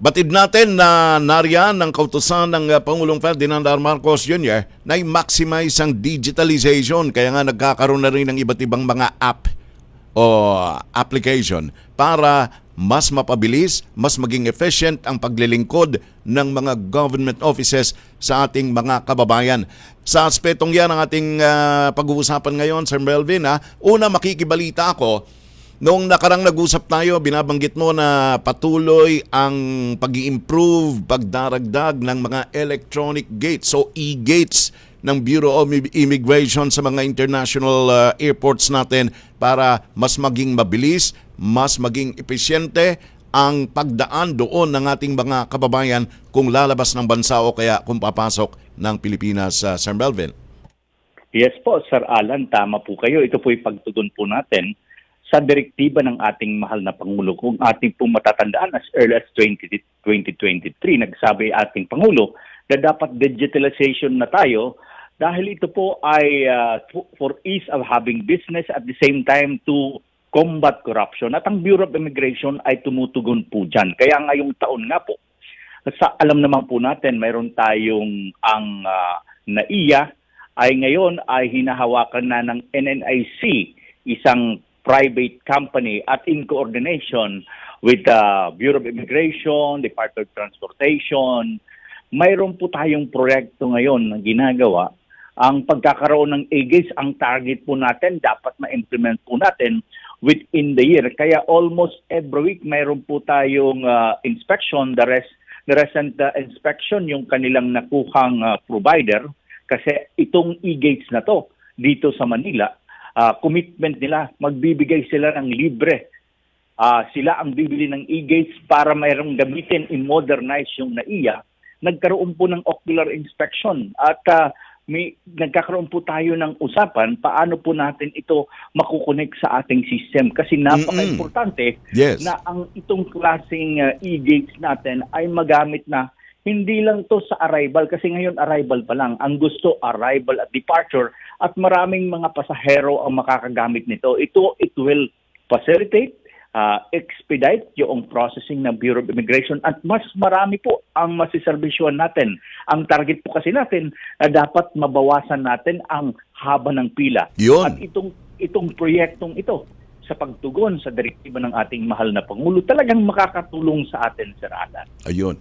Batid natin na nariyan ng kautusan ng uh, Pangulong Ferdinand R. Marcos Jr. na i-maximize ang digitalization kaya nga nagkakaroon na rin ng iba't ibang mga app o application para mas mapabilis, mas maging efficient ang paglilingkod ng mga government offices sa ating mga kababayan. Sa aspetong yan ang ating ah, pag-uusapan ngayon, Sir Melvin. Ha? Una, makikibalita ako Noong nakarang nag-usap tayo, binabanggit mo na patuloy ang pag improve pagdaragdag ng mga electronic gates o e-gates ng Bureau of Immigration sa mga international uh, airports natin para mas maging mabilis, mas maging epesyente ang pagdaan doon ng ating mga kababayan kung lalabas ng bansa o kaya kung papasok ng Pilipinas, uh, Sir Melvin. Yes po, Sir Alan, tama po kayo. Ito po yung pagtugon po natin sa direktiba ng ating mahal na Pangulo. Kung ating po matatandaan as early as 20, 2023, nagsabi ating Pangulo na dapat digitalization na tayo dahil ito po ay uh, for ease of having business at the same time to combat corruption. At ang Bureau of Immigration ay tumutugon po dyan. Kaya ngayong taon nga po, sa alam naman po natin, mayroon tayong ang uh, NAIA ay ngayon ay hinahawakan na ng NNIC, isang private company at in coordination with the Bureau of Immigration, Department of Transportation, mayroon po tayong proyekto ngayon na ginagawa. Ang pagkakaroon ng AGIS, ang target po natin, dapat ma-implement po natin within the year. Kaya almost every week mayroon po tayong uh, inspection, the rest the recent uh, inspection yung kanilang nakuhang uh, provider kasi itong e-gates na to dito sa Manila uh, commitment nila, magbibigay sila ng libre. Uh, sila ang bibili ng e-gates para mayroong gamitin i-modernize yung NAIA. Nagkaroon po ng ocular inspection at uh, may nagkakaroon po tayo ng usapan paano po natin ito makukonek sa ating system kasi napaka-importante Yes. na ang itong klaseng uh, e-gates natin ay magamit na hindi lang to sa arrival kasi ngayon arrival pa lang. Ang gusto arrival at departure at maraming mga pasahero ang makakagamit nito. Ito it will facilitate uh, expedite yung processing ng Bureau of Immigration at mas marami po ang masiservisyon natin. Ang target po kasi natin na dapat mabawasan natin ang haba ng pila. Yun. At itong itong proyektong ito sa pagtugon sa direktiba ng ating mahal na Pangulo talagang makakatulong sa atin, Sir Alan. Ayun.